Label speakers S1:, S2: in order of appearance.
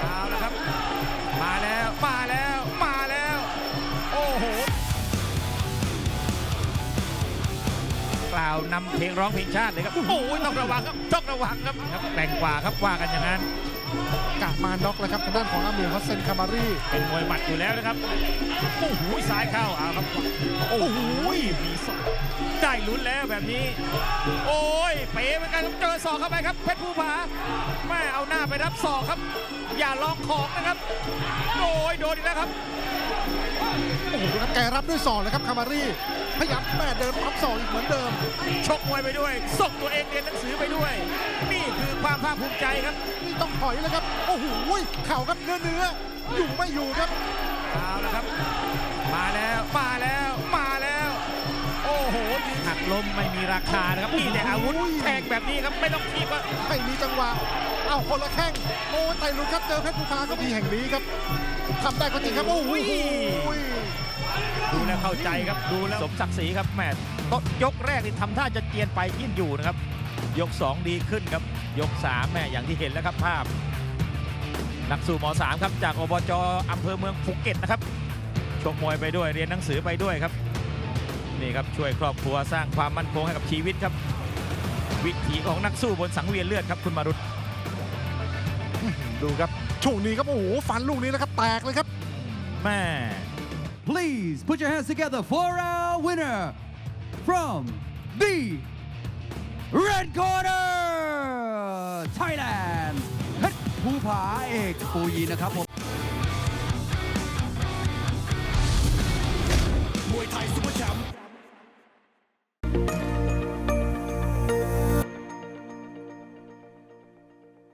S1: เอาละครับ มาแล้ว มาแล้ว มาแล้ว โอ้โห กล่าวนำเพลงร้องเพลงชาติเลยครับ โอ้โหต้องระวังครับต้องระวังครับครับแรงกว่าครับว่ากันอย่างนั้น
S2: กลับมาน็อกแล้วครับทางด้านของอาเมียฮัสเซนคามารี
S1: เป็นมวยหมัดอยู่แล้วนะครับ โอ้โหซ้ายเข้าเอาครับ โอ้โหมีศอกได้ลุ้นแล้วแบบนี้ โอ้ย เป๋เหมือนกันครับเจอศอกเข้าไปครับเพชรภูผาแม่เอาหน้าไปรับศอกครับ อย่าลองของนะครับโอ้ยโดนอีกแล้วครับ
S2: โอ้โหดูครับแกรับด้วยศอกเลยครับคามารีพยายามแม่เดินปั๊มศอกอีกเหมือนเดิม
S1: ชกมวยไปด้วยส่งตัวเองเรียนหนังสือไปด้วย นี่คือความภาคภูมิใจครับ
S2: นี่ต้องถอยแล้วครับ โอ้โหเข่าครับเนื้อเนื้ออยู่ไม่อยู่ครับ
S1: เอาละครับ มาแล้วมาแล้วมาแล้วโอ้โหยืนหักลมไม่มีราคานะครับมีแต่อาวุธแทงแบบนี้ครับไม่ต้องคิดว่า
S2: ไม่มีจังหวะเอาคนละแข้งโอ้ไตรลุนครับเจอเพชรภูพาก็มีแห่งนี้ครับทำได้ก็จริงครับโอ้โห
S1: ดูแล้วเข้าใจครับดูแล้วสมศักดิ์ศรีครับแหม่ต้นยกแรกนี่ทำท่าจะเจียนไปยิ่งอยู่นะครับ ยก 2 ดีขึ้นครับ ยก 3 แม่อย่างที่เห็นแล้วครับภาพ นักสู่ม .3 ครับจากอบจอำเภอเมืองภูเก็ตนะครับชกมวยไปด้วยเรียนหนังสือไปด้วยครับ นี่ครับช่วยครอบครัวสร้างความมั่นคงให้กับชีวิตครับ วิถีของนักสู้บนสังเวียนเลือดครับคุณมารุต
S2: ดูครับช่วงนี้ครับโอ้โหฟันลูกนี้นะครับแตกเลยครับ
S1: แม่
S3: Please put your hands together for our winner from the red corner Thailand เพชรภูผาเอกปูยีนะครับผม